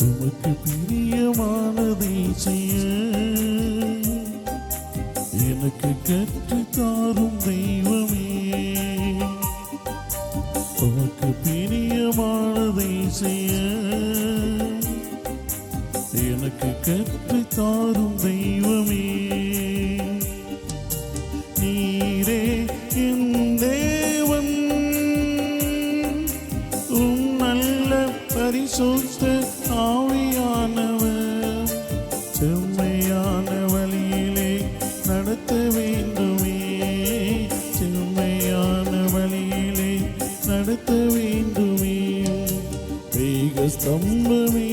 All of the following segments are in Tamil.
உமக்கு பிரியமானதை செய்ய எனக்கு கற்று தாரும் தெய்வமே. உமக்கு பிரியமானதை செய்ய எனக்கு கற்று தாரும் ஸ்தம்பமே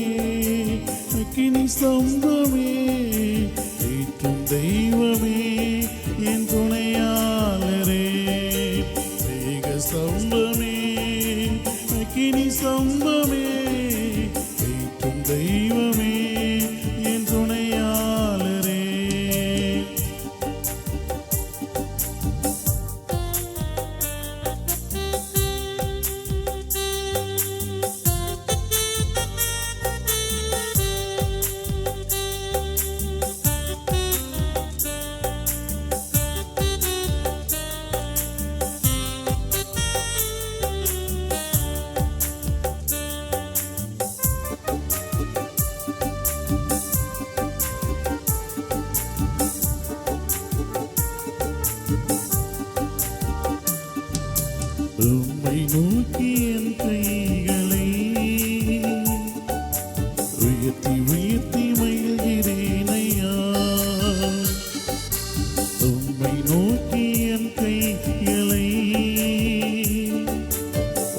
அக்கினி ஸ்தம்பமே ஏற்றும் தெய்வமே உம்மை நோக்கி என் கைகளை உயர்த்தி உயர்த்தி மகிழ்கிறேன் ஐயா. உம்மை நோக்கி என் கைகளை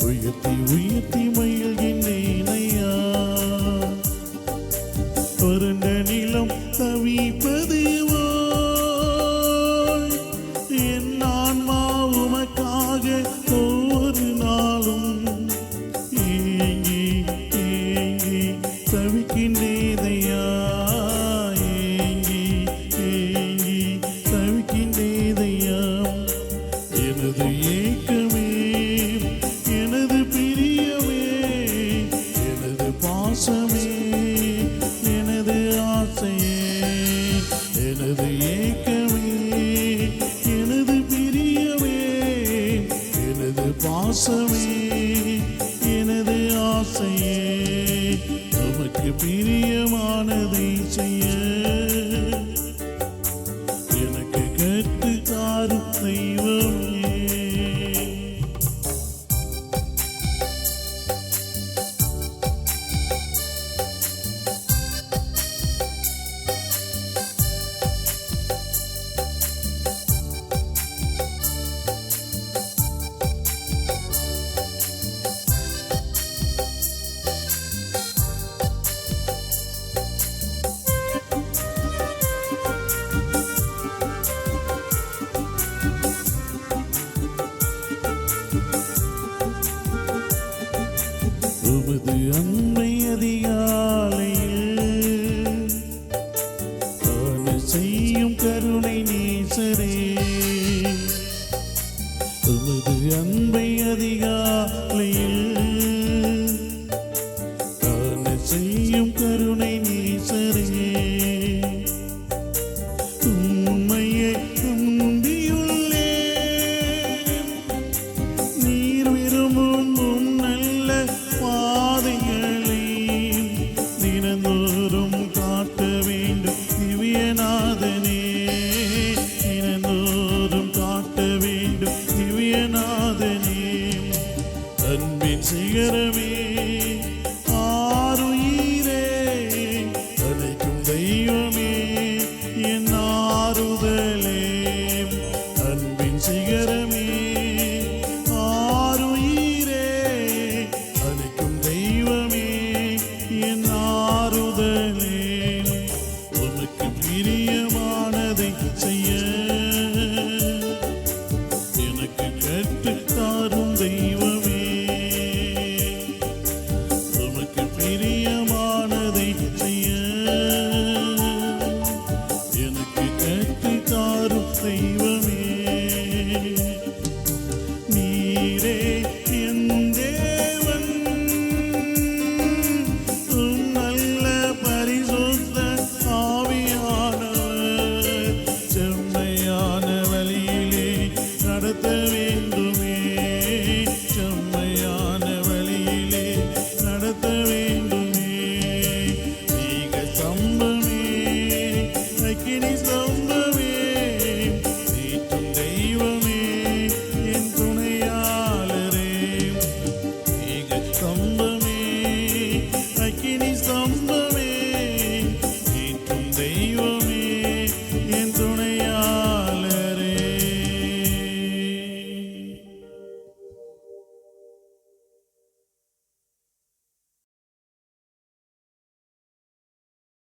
உயர்த்தி உயர்த்தி மகிழ்கின்றேன் ஐயா. வறண்ட நிலம் தவிப்பது என் ஆன்மா உமக்காக 原安慰 நித்தியநாதனே அன்பின் சிகரமே.